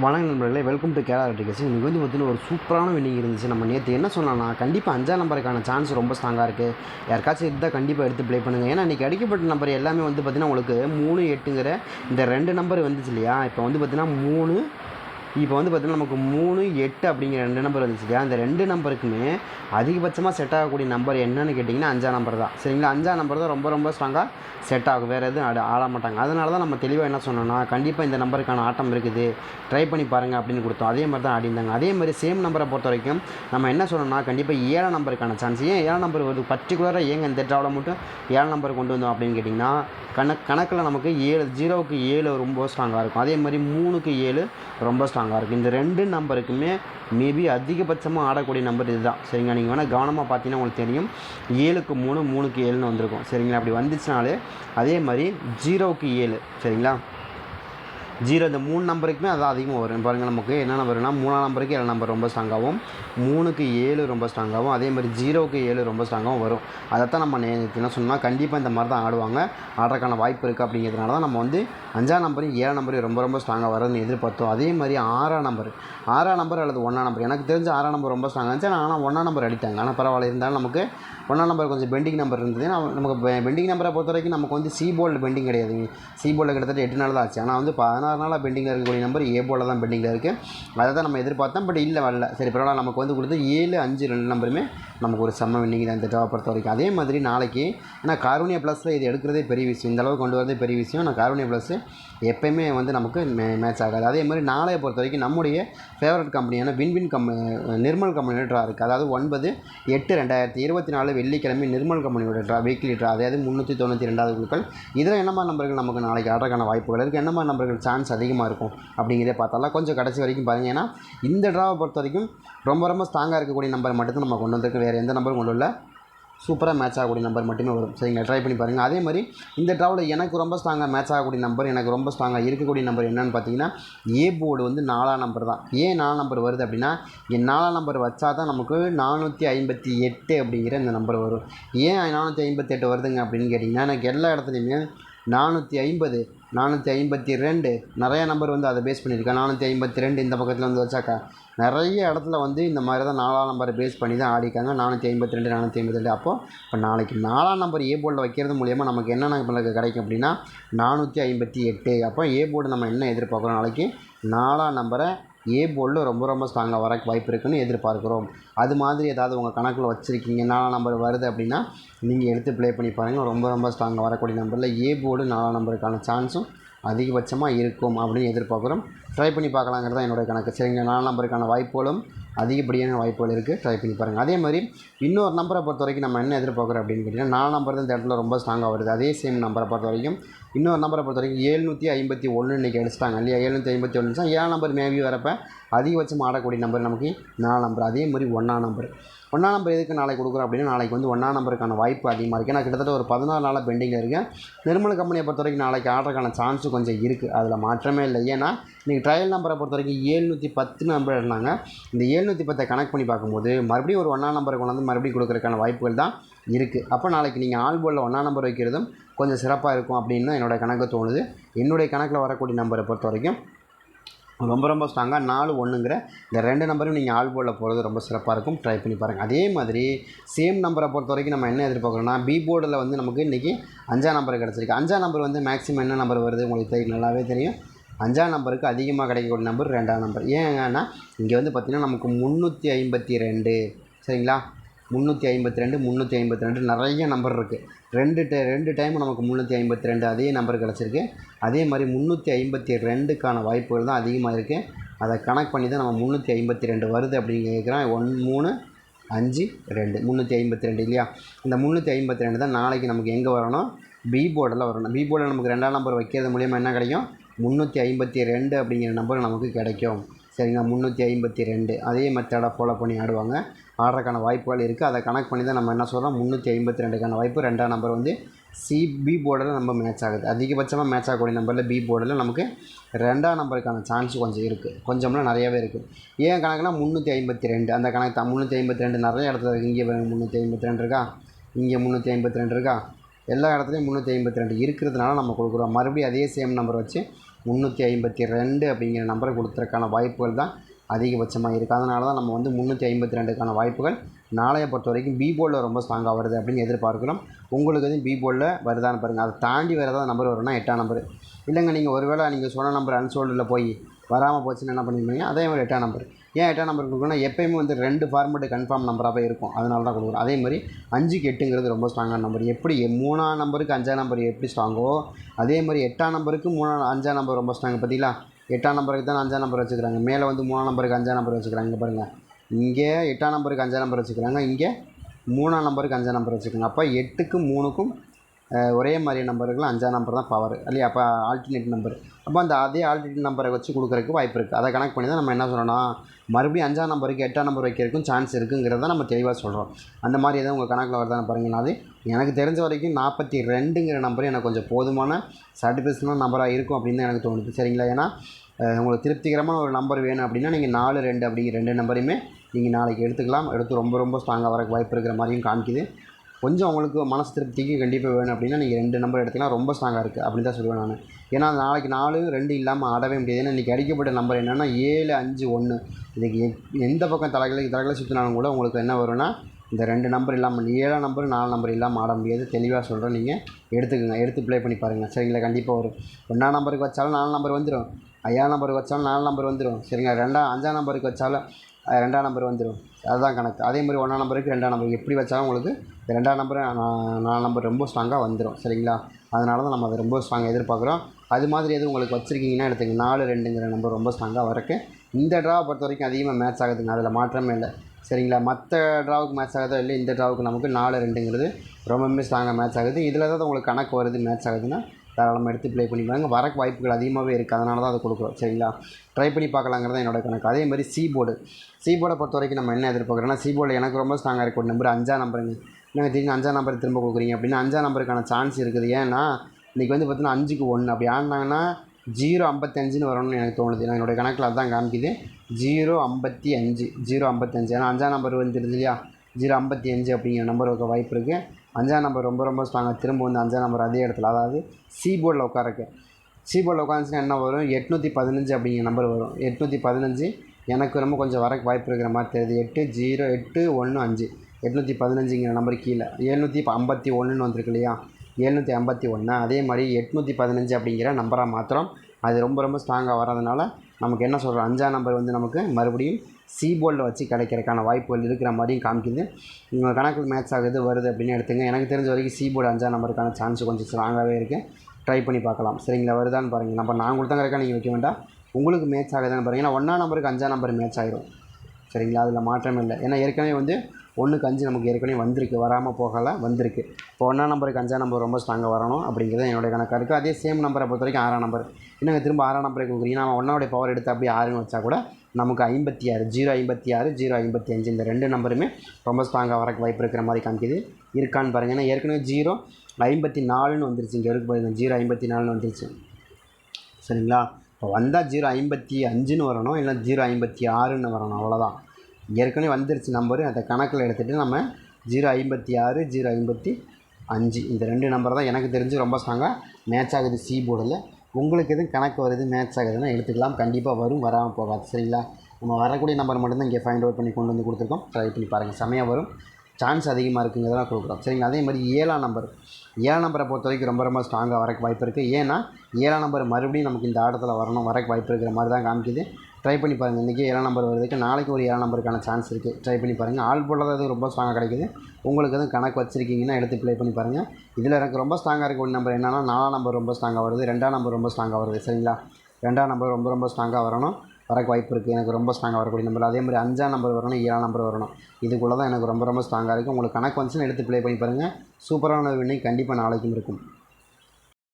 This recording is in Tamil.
வணக்கம் நண்பர்களே வெல்கம் டு கேரளா டிக்கெட்ஸ் இன்றைக்கி வந்து பார்த்தீங்கன்னா ஒரு சூப்பரான வின்னிங் இருந்துச்சு. நம்ம நேற்று என்ன சொன்னோம்னா கண்டிப்பாக அஞ்சாம் நம்பருக்கான சான்ஸ் ரொம்ப ஸ்ட்ராங்காக இருக்குது யாருக்காச்சும் இருந்தால் கண்டிப்பாக எடுத்து ப்ளே பண்ணுங்கள் ஏன்னா இன்றைக்கி அடிக்கப்பட்ட நம்பர் எல்லாமே வந்து பார்த்திங்கன்னா உங்களுக்கு மூணு எட்டுங்கிற இந்த ரெண்டு நம்பர் வந்துச்சு இல்லையா? இப்போ வந்து பார்த்திங்கன்னா மூணு இப்போ வந்து பார்த்திங்கன்னா நமக்கு மூணு எட்டு அப்படிங்கிற ரெண்டு நம்பர் வந்துச்சு இல்லையா? அந்த ரெண்டு நம்பருக்குமே அதிகபட்சமாக செட் ஆகக்கூடிய நம்பர் என்னன்னு கேட்டிங்கன்னா அஞ்சாம் நம்பர் தான். சரிங்களா? அஞ்சாம் நம்பர் தான் ரொம்ப ரொம்ப ஸ்ட்ராங்காக செட் ஆகும். வேறு எதுவும் ஆட ஆட மாட்டாங்க. அதனால தான் நம்ம தெளிவாக என்ன சொன்னோம்னா கண்டிப்பாக இந்த நம்பருக்கான ஆட்டம் இருக்குது. ட்ரை பண்ணி பாருங்கள் அப்படின்னு கொடுத்தோம். அதே மாதிரி தான் ஆடிந்தாங்க அதே மாதிரி சேம் நம்பரை பொறுத்த வரைக்கும் நம்ம என்ன சொன்னோம்னா கண்டிப்பாக ஏழாம் நம்பருக்கான சான்ஸ் ஏன் ஏழாம் நம்பர் வருது? பர்டிகுலராக ஏங்க இந்த ட்ராவில் மட்டும் ஏழாம் நம்பர் கொண்டு வந்தோம் அப்படின்னு கேட்டிங்கன்னா கணக்கு கணக்கில் நமக்கு ஏழு ஜீரோவுக்கு ஏழு ரொம்ப ஸ்ட்ராங்காக இருக்கும். அதே மாதிரி மூணுக்கு ஏழு ரொம்ப ஸ்ட்ராங் ஸ்ட்ராங்காக இருக்குது இந்த ரெண்டு நம்பருக்குமே மேபி அதிகபட்சமாக ஆடக்கூடிய நம்பர் இதுதான். சரிங்களா? நீங்கள் வேணால் கவனமாக பார்த்தீங்கன்னா உங்களுக்கு தெரியும். ஏழுக்கு மூணு மூணுக்கு ஏழுன்னு வந்திருக்கும். சரிங்களா? அப்படி வந்துச்சுனாலே அதே மாதிரி ஜீரோவுக்கு ஏழு. சரிங்களா? ஜீரோ இந்த மூணு நம்பருக்குமே அதான் அதிகமாக வரும். பாருங்கள் நமக்கு என்ன வரும்னா மூணாம் நம்பருக்கு ஏழு நம்பர் ரொம்ப ஸ்ட்ராங்காகவும் மூணுக்கு ஏழு ரொம்ப ஸ்ட்ராங்காகவும் அதே மாதிரி ஜீரோவுக்கு ஏழு ரொம்ப ஸ்ட்ராங்காகவும் வரும். அதைத்தான் நம்ம நேற்று என்ன சொன்னால் கண்டிப்பாக இந்த மாதிரி தான் ஆடுவாங்க. ஆடுறதுக்கான வாய்ப்பு இருக்குது அப்படிங்கிறதுனால தான் நம்ம வந்து அஞ்சாம் நம்பரும் ஏழாம் நம்பரும் ரொம்ப ரொம்ப ஸ்ட்ராங்காக வருதுன்னு எதிர்பார்த்தோம். அதே மாதிரி ஆறாம் நம்பர் ஆறாம் நம்பர் அல்லது ஒன்றாம் நம்பர் எனக்கு தெரிஞ்ச ஆறாம் நம்பர் ரொம்ப ஸ்ட்ராங்காக இருந்துச்சு. ஆனால் ஒன்றாம் நம்பர் அடித்தாங்க. ஆனால் பரவாயில்ல. இருந்தாலும் நமக்கு ஒன்றாம் நம்பர் கொஞ்சம் பெண்டிங் நம்பர் இருந்தது. நமக்கு பெண்டிங் நம்பரை பொறுத்த வரைக்கும் நமக்கு வந்து சி போல்டு பெண்டிங் கிடையாது சி போல்டு கிட்டத்தட்ட எட்டு நாள் தான் ஆச்சு. ஆனால் வந்து பதினாறு நாளாக பெண்டிங்கில் இருக்கக்கூடிய நம்பர் ஏ போல் தான் பெண்டிங்கில் இருக்குது அதை தான் நம்ம எதிர்பார்த்தோம். பட் இல்லை வரல. சரி பரவாயில்ல. நமக்கு வந்து கொடுத்து ஏழு அஞ்சு ரெண்டு நம்பருமே நமக்கு ஒரு செம்ம வின்னிங் தான் இந்த ஜாப் பொறுத்த வரைக்கும். அதே மாதிரி நாளைக்கு ஏன்னா கார்னியா ப்ளஸில் இது எடுக்கிறதே பெரிய விஷயம். இந்த கொண்டு வரதே பெரிய விஷயம். நான் கார்னியா ப்ளஸ் எப்பயுமே வந்து நமக்கு மே மேட்ச் ஆகாது. அதே மாதிரி நாளைய பொறுத்த வரைக்கும் நம்முடைய ஃபேவரட் கம்பெனியான வின்வின் கம்பெனி நிர்மல் கம்பெனியோட ட்ரா இருக்குது அதாவது ஒன்பது எட்டு ரெண்டாயிரத்தி இருபத்தி நாலு வெள்ளிக்கிழமை நிர்மல் கம்பெனியோட ட்ரா வீக்லி ட்ரா அதாவது முந்நூற்றி தொண்ணூற்றி ரெண்டாவது குழுக்கள். இதில் என்ன மாதிரி நம்பர்கள் நமக்கு நாளைக்கு ஆடுறதுக்கான வாய்ப்புகள் இருக்குது என்ன மாதிரி நம்பர்கள் சான்ஸ் அதிகமாக இருக்கும் அப்படிங்கிறத பார்த்தாலாம். கொஞ்சம் கடைசி வரைக்கும் பாருங்க. ஏன்னா இந்த ட்ராவை பொறுத்த வரைக்கும் ரொம்ப ரொம்ப ஸ்ட்ராங்காக இருக்கக்கூடிய நம்பர் மட்டும் நம்ம கொண்டு வந்திருக்கு. வேறு எந்த நம்பரும் கொண்டு இல்லை சூப்பராக மேட்ச் ஆகக்கூடிய நம்பர் மட்டுமே வரும். சரிங்களா ட்ரை பண்ணி பாருங்கள் அதே மாதிரி இந்த ட்ராவில் எனக்கு ரொம்ப ஸ்ட்ராங்காக மேட்ச் ஆகக்கூடிய நம்பர் எனக்கு ரொம்ப ஸ்ட்ராங்காக இருக்கக்கூடிய நம்பர் என்னென்னு பார்த்தீங்கன்னா ஏ போர்டு வந்து நாலாம் நம்பர் தான். ஏன் நாலாம் நம்பர் வருது அப்படின்னா என் நாலாம் நம்பர் வச்சா தான் நமக்கு நானூற்றி ஐம்பத்தி எட்டு அப்படிங்கிற இந்த நம்பர் வரும். ஏன் நானூற்றி ஐம்பத்தி எட்டு வருதுங்க அப்படின்னு கேட்டிங்கன்னா எனக்கு எல்லா இடத்துலையுமே நானூற்றி ஐம்பது நானூற்றி ஐம்பத்தி ரெண்டு. நிறைய நம்பர் வந்து அதை பேஸ் பண்ணியிருக்கேன். நானூற்றி ஐம்பத்தி ரெண்டு இந்த பக்கத்தில் வந்து வச்சாக்கா நிறைய இடத்துல வந்து இந்த மாதிரி தான் நாலாம் நம்பரை பேஸ் பண்ணி தான் ஆடிக்காங்க நானூற்றி ஐம்பத்தி ரெண்டு நானூற்றி ஐம்பத்தி ரெண்டு. அப்போது இப்போ நாளைக்கு நாலாம் நம்பர் ஏ போர்டில் வைக்கிறது மூலியமாக நமக்கு என்னென்ன நம்மளுக்கு கிடைக்கும் அப்படின்னா நானூற்றி ஐம்பத்தி எட்டு. அப்போ ஏ போர்டு நம்ம என்ன எதிர்பார்க்குறோம்? நாளைக்கு நாலாம் நம்பரை ஏ போர்டில் ரொம்ப ரொம்ப ஸ்ட்ராங்காக வர வாய்ப்பு இருக்குன்னு எதிர்பார்க்குறோம். அது மாதிரி ஏதாவது உங்கள் கணக்கில் வச்சுருக்கீங்க நாலாம் நம்பர் வருது அப்படின்னா நீங்கள் எடுத்து ப்ளே பண்ணி பாருங்கள் ரொம்ப ரொம்ப ஸ்ட்ராங்காக வரக்கூடிய நம்பரில் ஏ போர்டு நாலாம் நம்பருக்கான சான்ஸும் அதிகபட்சமாக இருக்கும் அப்படின்னு எதிர்பார்க்குறோம். ட்ரை பண்ணி பார்க்கலாங்கிறது தான் என்னுடைய கணக்கு. சரிங்க நாலாம் நம்பருக்கான வாய்ப்புகளும் அதிகப்படியான வாய்ப்புகள் இருக்குது ட்ரை பண்ணி பாருங்கள் அதே மாதிரி இன்னொரு நம்பரை பொறுத்த வரைக்கும் நம்ம என்ன எதிர்பார்க்குறோம் அப்படின்னு கேட்டிங்கன்னா நாலாம் நம்பர் தான் இந்த இடத்துல ரொம்ப ஸ்ட்ராங்காக வருது. அதே சேம் நம்பரை பொறுத்த வரைக்கும். இன்னொரு நம்பரை பொறுத்த வரைக்கும் ஏழ்நூற்றி ஐம்பத்தி ஒன்று இன்றைக்கி அடிச்சிட்டாங்க இல்லையா? ஏழ்நூற்றி ஐம்பத்தி ஒன்று ஏழாம் நம்பர் மேபி வரப்போ அதிகபட்சம் ஆடக்கூடிய நம்பர் நமக்கு நாலாம் நம்பர் அதே மாதிரி ஒன்றாம் நம்பர் ஒன்றாம் நம்பர் எதுக்கு நாளைக்கு கொடுக்குறோம் அப்படின்னா நாளைக்கு வந்து ஒன்றாம் நம்பருக்கான வாய்ப்பு அதிகமாக இருக்குது ஏன்னா கிட்டத்தட்ட ஒரு பதினாறு நாளாக பெண்டிங்கில் இருக்கேன். நிர்மல் கம்பெனியை பொறுத்த வரைக்கும் நாளைக்கு ஆடுறதுக்கான சான்ஸும் கொஞ்சம் இருக்குது அதில் மாற்றமே இல்லை. ஏன்னா இன்றைக்கி ட்ரையல் நம்பரை பொறுத்த வரைக்கும் ஏழ்நூற்றி பத்து நம்பர் இருந்தாங்க. இந்த ஏழ்நூற்றி பத்தை கனெக்ட் பண்ணி பார்க்கும்போது மறுபடியும் ஒரு ஒன்றாம் நம்பரை கொண்டு வந்து மறுபடியும் கொடுக்குறதுக்கான வாய்ப்புகள் தான் இருக்குது அப்போ நாளைக்கு நீங்கள் ஆல் போர்டில் நம்பர் வைக்கிறதும் கொஞ்சம் சிறப்பாக இருக்கும் அப்படின்னு என்னோடய கணக்கு தோணுது. என்னுடைய கணக்கில் வரக்கூடிய நம்பரை பொறுத்த வரைக்கும் ரொம்ப ரொம்ப ஸ்ட்ராங்காக நாலு ஒன்றுங்கிற இந்த ரெண்டு நம்பரும் நீங்கள் ஆல் போர்டில் போகிறது ரொம்ப சிறப்பாக இருக்கும். ட்ரை பண்ணி பாருங்கள் அதே மாதிரி சேம் நம்பரை பொறுத்த வரைக்கும் நம்ம என்ன எதிர்பார்க்குறோம்னா பி போர்டில் வந்து நமக்கு இன்றைக்கி அஞ்சாம் நம்பர் கிடச்சிருக்கு. அஞ்சாம் நம்பர் வந்து மேக்ஸிமம் என்ன நம்பர் வருது? உங்களுக்கு தெரியும் நல்லாவே தெரியும். அஞ்சாம் நம்பருக்கு அதிகமாக கிடைக்கக்கூடிய நம்பர் ரெண்டாம் நம்பர் ஏன்னா இங்கே வந்து பார்த்திங்கன்னா நமக்கு முந்நூற்றி ஐம்பத்தி ரெண்டு. சரிங்களா? முந்நூற்றி ஐம்பத்தி ரெண்டு முந்நூற்றி ஐம்பத்தி ரெண்டு நிறைய நம்பர் இருக்குது ரெண்டு டை ரெண்டு டைம் நமக்கு முந்நூற்றி ஐம்பத்தி ரெண்டு அதே நம்பர் கிடச்சிருக்கு. அதே மாதிரி முந்நூற்றி ஐம்பத்தி ரெண்டுக்கான வாய்ப்புகள் தான் அதிகமாக இருக்குது அதை கணக்கு பண்ணி தான் நம்ம முந்நூற்றி ஐம்பத்தி ரெண்டு வருது அப்படின்னு கேட்குறேன். ஒன் மூணு அஞ்சு ரெண்டு. முந்நூற்றி ஐம்பத்தி ரெண்டு இல்லையா? இந்த முந்நூற்றி ஐம்பத்தி ரெண்டு தான் நாளைக்கு நமக்கு எங்கே வரணும்? பி போர்டில் வரணும். பி போர்டில் நமக்கு ரெண்டாம் நம்பர் வைக்கிறது மூலியமாக என்ன கிடைக்கும்? முந்நூற்றி ஐம்பத்தி ரெண்டு அப்படிங்கிற நம்பர் நமக்கு கிடைக்கும். சரிங்களா? முந்நூற்றி ஐம்பத்தி ரெண்டு. அதே மெத்தடை ஃபாலோ பண்ணி ஆடுவாங்க. ஆடுறதுக்கான வாய்ப்புகள் இருக்குது. அதை கணக்கு பண்ணி தான் நம்ம என்ன சொல்கிறோம் முந்நூற்றி ஐம்பத்தி ரெண்டுக்கான வாய்ப்பு. ரெண்டாம் நம்பர் வந்து சி பி போர்டில் நம்ம மேட்ச் ஆகுது. அதிகபட்சமாக மேட்ச் ஆகக்கூடிய நம்பரில் பி போர்டில் நமக்கு ரெண்டாம் நம்பருக்கான சான்ஸ் கொஞ்சம் இருக்குது கொஞ்சம்லாம் நிறையாவே இருக்குது ஏன் கணக்குனா முந்நூற்றி ஐம்பத்தி ரெண்டு அந்த கணக்கு தான். முந்நூற்றி ஐம்பத்தி ரெண்டு நிறைய இடத்துல இருக்குது இங்கே முந்நூற்றி ஐம்பத்தி ரெண்டு இருக்கா? இங்கே முந்நூற்றி ஐம்பத்தி ரெண்டு இருக்கா? எல்லா இடத்துலையும் முந்நூற்றி ஐம்பத்தி ரெண்டு இருக்கிறதுனால நம்ம கொடுக்குறோம். மறுபடியும் அதே சேம் நம்பர் வச்சு முந்நூற்றி ஐம்பத்தி ரெண்டு அப்படிங்கிற நம்பரை கொடுத்துறதுக்கான வாய்ப்புகள் தான் அதிகபட்சமாக இருக்குது அதனால தான் நம்ம வந்து முந்நூற்றி ஐம்பத்தி ரெண்டுக்கான வாய்ப்புகள் நாளைய பொறுத்த வரைக்கும் பி போலில் ரொம்ப ஸ்ட்ராங்காக வருது அப்படின்னு எதிர்பார்க்குறோம். உங்களுக்கு எதுவும் பி போலில் வருதான்னு பாருங்கள் அதை தாண்டி வேறு ஏதாவது நம்பர் வரும்னா எட்டாம் நம்பர் இல்லைங்க நீங்கள் ஒருவேளை நீங்கள் சொன்ன நம்பர் அன்சோல்டில் போய் வராமல் போச்சுன்னு என்ன பண்ணிருப்பீங்க அதே மாதிரி எட்டாம் நம்பர் ஏன் எட்டாம் நம்பர் கொடுக்கணும்னா எப்பயுமே வந்து ரெண்டு ஃபார்மெட்டு கன்ஃபார்ம் நம்பராகவே இருக்கும். அதனால தான் கொடுக்குறோம். அதே மாதிரி அஞ்சுக்கு எட்டுங்கிறது ரொம்ப ஸ்ட்ராங்கான நம்பர் எப்படி மூணாம் நம்பருக்கு அஞ்சாம் நம்பர் எப்படி ஸ்ட்ராங்கோ அதே மாதிரி எட்டாம் நம்பருக்கு மூணாம் அஞ்சாம் நம்பர் ரொம்ப ஸ்ட்ராங் பார்த்தீங்களா எட்டாம் நம்பருக்கு தான் அஞ்சாம் நம்பர் வச்சுக்கிறாங்க. மேலே வந்து மூணாம் நம்பருக்கு அஞ்சாம் நம்பர் வச்சுக்கிறாங்க. இங்கே பாருங்கள் இங்கே எட்டாம் நம்பருக்கு அஞ்சாம் நம்பர் வச்சுக்கிறாங்க. இங்கே மூணாம் நம்பருக்கு அஞ்சாம் நம்பர் வச்சுக்கோங்க அப்போ எட்டுக்கும் மூணுக்கும் ஒரே மாதிரி நம்பருக்குலாம் அஞ்சாம் நம்பர் தான் பவர் இல்லையா? அப்போ ஆல்டர்னேட் நம்பர் அப்போ அந்த அதே ஆல்டர்னேட் நம்பரை வச்சு கொடுக்குறதுக்கு வாய்ப்பு இருக்குது அதை கணக்கு பண்ணி தான் நம்ம என்ன சொல்கிறோம்னா மறுபடியும் அஞ்சாம் நம்பருக்கு எட்டாம் நம்பர் வைக்கிறதுக்கும் சான்ஸ் இருக்குங்கிறத நம்ம தெளிவாக சொல்கிறோம் அந்த மாதிரி எதாவது உங்கள் கணக்கில் வருதான்னு பாருங்கன்னா அது எனக்கு தெரிஞ்ச வரைக்கும் நாற்பத்தி ரெண்டுங்கிற நம்பர் எனக்கு கொஞ்சம் போதுமான சாட்டிஸ்ஃபேக்ஷனான நம்பராக இருக்கும் அப்படின்னு தான் எனக்கு தோணுது. சரிங்களா? ஏன்னா உங்களுக்கு திருப்திகரமான ஒரு நம்பர் வேணும் அப்படின்னா நீங்கள் நாலு ரெண்டு அப்படிங்கிற ரெண்டு நம்பரையுமே நீங்கள் நாளைக்கு எடுத்துக்கலாம். எடுத்து ரொம்ப ரொம்ப ஸ்ட்ராங்காக வரக்கு வாய்ப்பு இருக்கிற மாதிரியும் காமிக்குது. கொஞ்சம் உங்களுக்கு மனசு திருப்திக்கு கண்டிப்பாக வேணும் அப்படின்னா நீங்கள் ரெண்டு நம்பர் எடுத்துக்கலாம் ரொம்ப ஸ்ட்ராங்காக இருக்குது அப்படின்னு தான் சொல்லுவேன் நான். ஏன்னா நாளைக்கு நாலு ரெண்டு இல்லாமல் ஆடவே முடியாது. ஏன்னா இன்றைக்கி அடிக்கப்பட்ட நம்பர் என்னென்னா ஏழு அஞ்சு ஒன்று இதுக்கு எந்த பக்கம் தலைகளை தலைகளை சுற்றினாலும் கூட உங்களுக்கு என்ன வரும்னா இந்த ரெண்டு நம்பர் இல்லாமல் ஏழாம் நம்பர் நாலு நம்பர் இல்லாமல் ஆட முடியாது. தெளிவாக சொல்கிறேன் நீங்கள் எடுத்துக்கோங்க. எடுத்து ப்ளே பண்ணி பாருங்கள் சரிங்களா? கண்டிப்பாக வரும். ஒன்றாம் நம்பருக்கு வச்சாலும் நாலு நம்பர் வந்துடும் ஐயாம் நம்பருக்கு வச்சாலும் நாலு நம்பர் வந்துடும் சரிங்களா? ரெண்டாம் அஞ்சாம் நம்பருக்கு வச்சாலும் ரெண்டாம் நம்பர் வந்துடும் அதுதான் கணக்கு. அதே மாதிரி ஒன்றாம் நம்பருக்கு ரெண்டாம் நம்பர் எப்படி வச்சாலும் உங்களுக்கு ரெண்டாம் நம்பர் நாலு நம்பர் ரொம்ப ஸ்ட்ராங்காக வந்துடும் சரிங்களா? அதனால தான் நம்ம அதை ரொம்ப ஸ்ட்ராங்காக எதிர்பார்க்குறோம். அது மாதிரி எதுவும் உங்களுக்கு வச்சுருக்கீங்கன்னா எடுத்துங்க. நாலு ரெண்டுங்கிற நம்பர் ரொம்ப ஸ்ட்ராங்காக வரக்கு. இந்த ட்ராவை பொறுத்த வரைக்கும் அதிகமாக மேட்ச் ஆகுதுங்க. அதில் மாற்றமே இல்லை. சரிங்களா? மற்ற ட்ராவுக்கு மேட்ச் ஆகுதோ இல்லை இந்த ட்ராவுக்கு நமக்கு நாலு ரெண்டுங்கிறது ரொம்பவுமே ஸ்ட்ராங்காக மேட்ச் ஆகுது. இதில் தான் உங்களுக்கு கணக்கு வருது மேட்ச் ஆகுதுன்னா தாராளமாக எடுத்து ப்ளே பண்ணி வர வரக்கு வாய்ப்புகள் அதிகமாகவே இருக்குது அதனால தான் அதை கொடுக்குறோம். சரிங்களா? ட்ரை பண்ணி பார்க்கலாங்கிறது தான் என்னோட கணக்கு. அதே மாதிரி சி போர்டு சி போர்டை பொறுத்த வரைக்கும் நம்ம என்ன எதிர்பார்க்குறோம்னா சி போர்டில் எனக்கு ரொம்ப ஸ்ட்ராங்காக இருக்கும் நம்பர் அஞ்சா நம்பருங்க நீங்கள் திடீர்னு அஞ்சாம் நம்பர் திரும்ப கொடுக்குறீங்க அப்படின்னா அஞ்சா நம்பருக்கான சான்ஸ் இருக்குது. ஏன்னா இன்றைக்கி வந்து பார்த்தீங்கன்னா அஞ்சுக்கு ஒன்று அப்படி ஆனாங்கன்னா ஜீரோ ஐம்பத்தஞ்சுன்னு வரணும்னு எனக்கு தோணுது. நான் என்னோடய கணக்கில் அதான் காமிக்குது. ஜீரோ ஐம்பத்தி அஞ்சு. ஜீரோ ஐம்பத்தஞ்சு. ஏன்னா அஞ்சாம் நம்பர் வந்துடுது இல்லையா? ஜீரோ ஐம்பத்தி அஞ்சு அப்படிங்கிற நம்பர் இருக்க வாய்ப்பு இருக்குது அஞ்சாம் நம்பர் ரொம்ப ரொம்ப ஸ்ட்ராங்காக திரும்ப வந்து அஞ்சாம் நம்பர் அதே இடத்துல. அதாவது சி போர்டில் உட்காரக்கு. சி போர்டில் உட்காந்துச்சுன்னா என்ன வரும்? எட்நூற்றி பதினஞ்சு அப்படிங்கிற நம்பர் வரும். எட்நூற்றி பதினஞ்சு எனக்கு ரொம்ப கொஞ்சம் வரக்கு வாய்ப்பு இருக்கிற மாதிரி தெரியுது. எட்டு ஜீரோ எட்டு ஒன்று அஞ்சு. எட்நூற்றி பதினஞ்சுங்கிற நம்பர் கீழே. எழுநூற்றி ஐம்பத்தி ஒன்றுன்னு வந்திருக்கு இல்லையா? எழுநூற்றி ஐம்பத்தி ஒன்று அதே மாதிரி எட்நூற்றி பதினஞ்சு அப்படிங்கிற நம்பராக மாத்திரம் அது ரொம்ப ரொம்ப ஸ்ட்ராங்காக வர்றதுனால நமக்கு என்ன சொல்கிறோம் அஞ்சாம் நம்பர் வந்து நமக்கு மறுபடியும் சி போர்டில் வச்சு கிடைக்கிறதுக்கான வாய்ப்புகள் இருக்கிற மாதிரியும் காமிக்குது. உங்கள் கணக்கில் மேட்ச் ஆகுது வருது அப்படின்னு எடுத்துங்க. எனக்கு தெரிஞ்ச வரைக்கும் சி போர்டு அஞ்சாம் நம்பருக்கான சான்ஸ் கொஞ்சம் ஸ்ட்ராங்காகவே இருக்குது ட்ரை பண்ணி பார்க்கலாம். சரிங்களா? வருதான்னு பாருங்கள் நம்ம நான் கொடுத்தங்கிறக்கா நீங்கள் வைக்க வேண்டாம். உங்களுக்கு மேட்ச் ஆகுதுன்னு பாருங்கள் ஏன்னா ஒன்றாம் நம்பருக்கு அஞ்சாம் நம்பர் மேட்ச் ஆகிடும் சரிங்களா? அதில் மாற்றமே இல்லை. ஏன்னா ஏற்கனவே வந்து ஒன்றுக்கு அஞ்சு நமக்கு ஏற்கனவே வந்திருக்கு. வராமல் போகலை வந்திருக்கு. இப்போ ஒன்றாம் நம்பருக்கு அஞ்சாம் நம்பர் ரொம்ப ஸ்ட்ராங்காக வரணும் அப்படிங்கிறது என்னுடைய கணக்காக இருக்குது அதே சேம் நம்பரை பொறுத்த வரைக்கும் ஆறாம் நம்பர். என்னங்க திரும்ப ஆறாம் நம்பரை கொடுக்குறீங்கன்னா நம்ம ஒன்றாவுடைய பவர் எடுத்து அப்படியே ஆறுன்னு வச்சா கூட நமக்கு ஐம்பத்தி ஆறு ஜீரோ ஐம்பத்தி ஆறு ஜீரோ ஐம்பத்தி அஞ்சு இந்த ரெண்டு நம்பருமே ரொம்ப ஸ்ட்ராங்காக வரக்கு வாய்ப்பு இருக்கிற மாதிரி காமிக்குது. இருக்கான்னு பாருங்கள் ஏன்னா ஏற்கனவே ஜீரோ ஐம்பத்தி நாலுன்னு வந்துருச்சு. இங்கே இருக்கு பாருங்கள் ஜீரோ ஐம்பத்தி நாலுன்னு வந்துருச்சு. சரிங்களா? இப்போ வந்தால் ஜீரோ ஐம்பத்தி அஞ்சுன்னு வரணும் இல்லை ஜீரோ ஐம்பத்தி ஆறுன்னு வரணும் அவ்வளோதான் ஏற்கனவே வந்துருச்சு நம்பரு அதை கணக்கில் எடுத்துகிட்டு நம்ம ஜீரோ ஐம்பத்தி ஆறு ஜீரோ ஐம்பத்தி அஞ்சு இந்த ரெண்டு நம்பர் தான் எனக்கு தெரிஞ்சு ரொம்ப ஸ்ட்ராங்காக மேட்ச் ஆகுது சி போர்டில் உங்களுக்கு எதுவும் கணக்கு வருது மேட்ச் ஆகுதுன்னா எடுத்துக்கலாம். கண்டிப்பாக வரும் வராமல் போகாது. சரிங்களா? நம்ம வரக்கூடிய நம்பர் மட்டும்தான் இங்கே ஃபைண்ட் அவுட் பண்ணி கொண்டு வந்து கொடுத்துருக்கோம். ட்ரை பண்ணி பாருங்கள் செமையாக வரும். சான்ஸ் அதிகமாக இருக்குங்கிறதெல்லாம் கொடுக்குறோம். சரிங்களா? அதே மாதிரி ஏழாம் நம்பர் ஏழாம் நம்பரை பொறுத்த வரைக்கும் ரொம்ப ரொம்ப ஸ்ட்ராங்காக வரக்கு வாய்ப்பு இருக்குது ஏன்னா ஏழாம் நம்பர் மறுபடியும் நமக்கு இந்த ஆட்டத்தில் வரணும் வரக்கு வாய்ப்பு இருக்கிற மாதிரி தான் காமிக்குது. ட்ரை பண்ணி பாருங்கள் இன்றைக்கி ஏழாம் நம்பர் வருதுக்கு நாளைக்கு ஒரு ஏழாம் நம்பருக்கான சான்ஸ் இருக்குது ட்ரை பண்ணி பாருங்கள் ஆள் போடுறது அது ரொம்ப ஸ்ட்ராங்காக கிடைக்குது. உங்களுக்கு எதுவும் கணக்கு வச்சுருக்கீங்கன்னா எடுத்து ப்ளே பண்ணி பாருங்கள் இதில் எனக்கு ரொம்ப ஸ்ட்ராங்காக இருக்க ஒரு நம்பர் என்னென்னா நாலாம் நம்பர் ரொம்ப ஸ்ட்ராங்காக வருது. ரெண்டாம் நம்பர் ரொம்ப ஸ்ட்ராங்காக வருது. சரிங்களா? ரெண்டாம் நம்பர் ரொம்ப ரொம்ப ஸ்ட்ராங்காக வரணும். வரக்கு வாய்ப்பு இருக்குது எனக்கு ரொம்ப ஸ்ட்ராங்காக வரக்கூடிய நம்பர் அதே மாதிரி அஞ்சாம் நம்பர் வரணும் ஏழாம் நம்பர் வரணும். இதுக்குள்ளே தான் எனக்கு ரொம்ப ரொம்ப ஸ்ட்ராங்காக இருக்குது உங்களுக்கு கணக்கு வந்துச்சுன்னா எடுத்து ப்ளே பண்ணி பாருங்கள் சூப்பரான வினை கண்டிப்பாக நாளைக்கும் இருக்கும்.